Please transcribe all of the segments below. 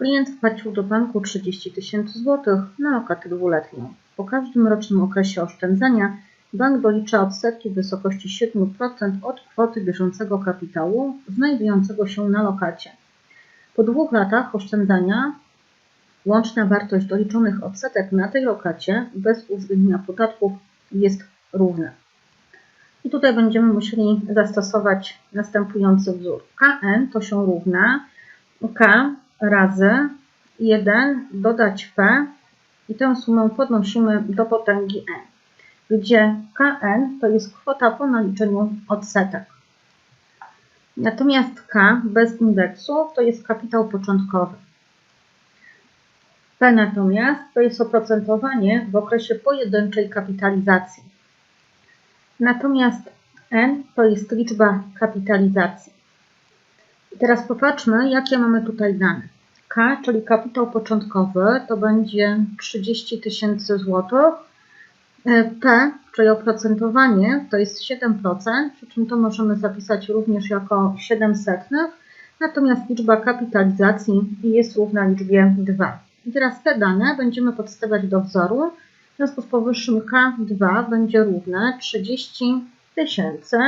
Klient wpłacił do banku 30 tysięcy złotych na lokatę dwuletnią. Po każdym rocznym okresie oszczędzania bank dolicza odsetki w wysokości 7% od kwoty bieżącego kapitału znajdującego się na lokacie. Po dwóch latach oszczędzania łączna wartość doliczonych odsetek na tej lokacie bez uwzględnienia podatków jest równa. I tutaj będziemy musieli zastosować następujący wzór. KN to się równa K razy 1 dodać P i tę sumę podnosimy do potęgi N, gdzie KN to jest kwota po naliczeniu odsetek. Natomiast K bez indeksu to jest kapitał początkowy. P natomiast to jest oprocentowanie w okresie pojedynczej kapitalizacji. Natomiast N to jest liczba kapitalizacji. I teraz popatrzmy, jakie mamy tutaj dane. K, czyli kapitał początkowy, to będzie 30 tysięcy złotych. E, P, czyli oprocentowanie, to jest 7%, przy czym to możemy zapisać również jako 7 setnych. Natomiast liczba kapitalizacji jest równa liczbie 2. I teraz te dane będziemy podstawiać do wzoru. W związku z powyższym K2 będzie równe 30 tysięcy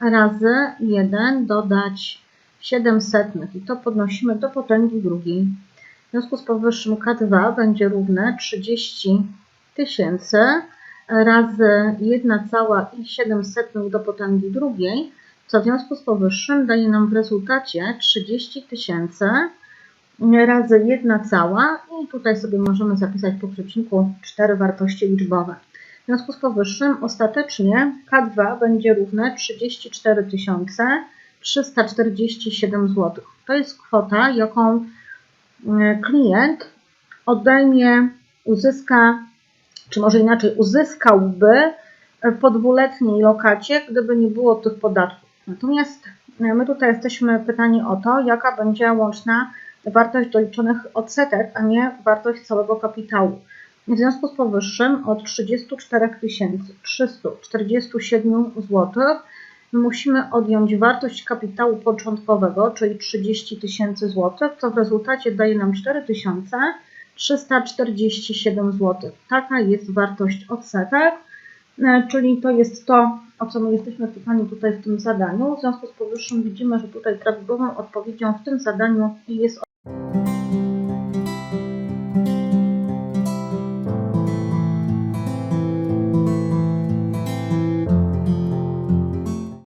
razy 1 dodać 7 setnych i to podnosimy do potęgi drugiej. W związku z powyższym K2 będzie równe 30 tysięcy razy 1,7 setnych do potęgi drugiej, co w związku z powyższym daje nam w rezultacie 30 tysięcy razy 1 cała i tutaj sobie możemy zapisać po przecinku 4 wartości liczbowe. W związku z powyższym ostatecznie K2 będzie równe 34 347 zł. To jest kwota, jaką e, klient odejmie, uzyska, czy może inaczej uzyskałby po dwuletniej lokacie, gdyby nie było tych podatków. Natomiast e, my tutaj jesteśmy pytani o to, jaka będzie łączna wartość doliczonych odsetek, a nie wartość całego kapitału. W związku z powyższym od 34 347 zł musimy odjąć wartość kapitału początkowego, czyli 30 tysięcy złotych, co w rezultacie daje nam 4347 zł. Taka jest wartość odsetek, e, czyli to jest to, o co my jesteśmy pytani tutaj w tym zadaniu. W związku z powyższym widzimy, że tutaj prawidłową odpowiedzią w tym zadaniu jest